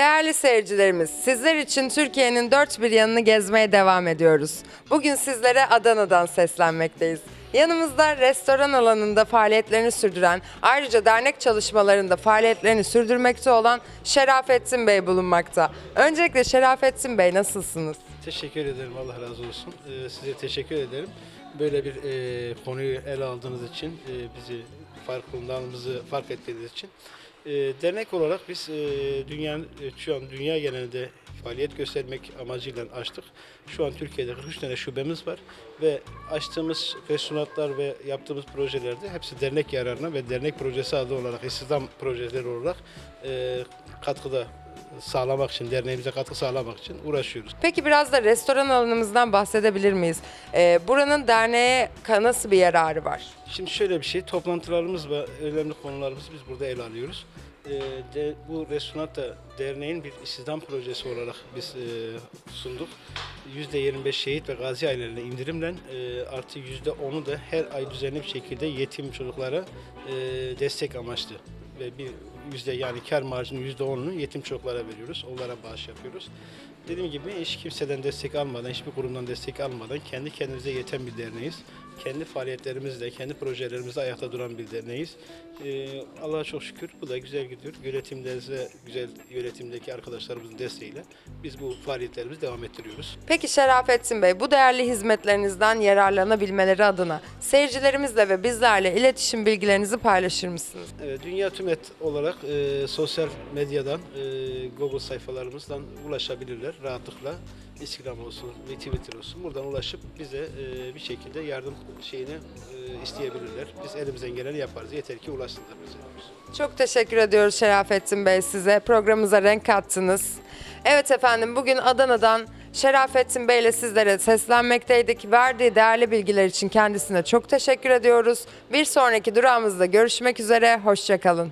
Değerli seyircilerimiz, sizler için Türkiye'nin dört bir yanını gezmeye devam ediyoruz. Bugün sizlere Adana'dan seslenmekteyiz. Yanımızda restoran alanında faaliyetlerini sürdüren, ayrıca dernek çalışmalarında faaliyetlerini sürdürmekte olan Şerafettin Bey bulunmakta. Öncelikle Şerafettin Bey nasılsınız? Teşekkür ederim. Allah razı olsun. Ee, size teşekkür ederim. Böyle bir e, konuyu ele aldığınız için, e, bizi farkındalığımızı fark ettiğiniz için. E, dernek olarak biz e, dünyanın e, şu an dünya genelinde faaliyet göstermek amacıyla açtık. Şu an Türkiye'de 43 tane şubemiz var ve açtığımız restoranlar ve yaptığımız projelerde hepsi dernek yararına ve dernek projesi adı olarak, istihdam projeleri olarak e, katkıda sağlamak için, derneğimize katkı sağlamak için uğraşıyoruz. Peki biraz da restoran alanımızdan bahsedebilir miyiz? Ee, buranın derneğe nasıl bir yararı var? Şimdi şöyle bir şey, toplantılarımız ve önemli konularımızı biz burada ele alıyoruz. Ee, de, bu restoran da derneğin bir istihdam projesi olarak biz e, sunduk. %25 şehit ve gazi ailelerine indirimle e, artı %10'u da her ay düzenli bir şekilde yetim çocuklara e, destek amaçlı ve bir yüzde yani kar marjının yüzde onunu yetim çocuklara veriyoruz. Onlara bağış yapıyoruz. Dediğim gibi hiç kimseden destek almadan, hiçbir kurumdan destek almadan kendi kendimize yeten bir derneğiz. Kendi faaliyetlerimizle, kendi projelerimizle ayakta duran bir derneğiz. Ee, Allah'a çok şükür bu da güzel gidiyor. Yönetimlerimize, güzel yönetimdeki arkadaşlarımızın desteğiyle biz bu faaliyetlerimizi devam ettiriyoruz. Peki Şerafettin Bey, bu değerli hizmetlerinizden yararlanabilmeleri adına seyircilerimizle ve bizlerle iletişim bilgilerinizi paylaşır mısınız? Evet, Dünya Tümet olarak e, sosyal medyadan, e, Google sayfalarımızdan ulaşabilirler rahatlıkla. Instagram olsun ve Twitter olsun. Buradan ulaşıp bize e, bir şekilde yardım şeyini e, isteyebilirler. Biz elimizden geleni yaparız. Yeter ki ulaşsınlar bize. Çok teşekkür ediyoruz Şerafettin Bey size. Programımıza renk kattınız. Evet efendim bugün Adana'dan Şerafettin Bey ile sizlere seslenmekteydik. Verdiği değerli bilgiler için kendisine çok teşekkür ediyoruz. Bir sonraki durağımızda görüşmek üzere. Hoşçakalın.